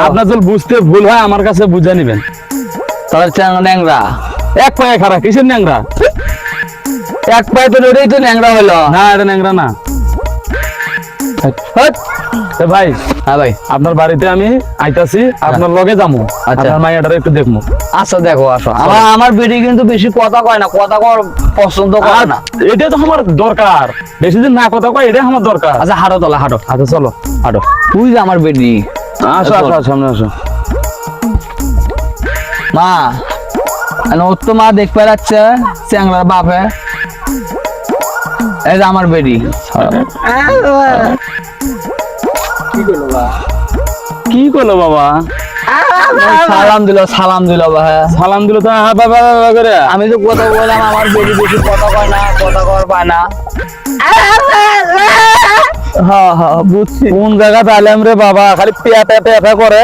আপনার যদি বুঝতে ভুল হয় আমার কাছে বুঝে নিবেন। তাহলে ন্যাংরা। এক পায়ে খারাপ কিসের ন্যাংরা? এক পায়ে তো ওটাই তো ন্যাংরা হলো। না এটা ন্যাংরা না। ভাই হ্যাঁ ভাই। আপনার বাড়িতে আমি আইতাছি আপনার লগে যাব আচ্ছা। আপনার মাইয়াটারে একটু দেখব আসো দেখো আসো। আমার আমার বেটি কিন্তু বেশি কথা কয় না কথা কর পছন্দ করে না। এটা তো আমার দরকার। বেশি দিন না কথা কয় এটাই আমার দরকার। আচ্ছা হাঁটো তলা হাঁটো। আচ্ছা চলো। হাঁটো। তুই যে আমার বেটি আসো আসো সামনে আসো। মা ওর তো মা দেখতে যাচ্ছে চ্যাংরার বাপে। এই যে আমার বেটি। কি করল বাবা? সালাম দিল সালাম দিল সালাম দিল তো হ্যাঁ বাবা বাবা করে? আমি তো কথা বললাম আমার বেটি বেশি কথা কয় না কথা কর পায় না। হ্যাঁ হ্যাঁ বুঝছি। কোন জায়গা তাইলাম রে বাবা? খালি পেয়া পেয়া করে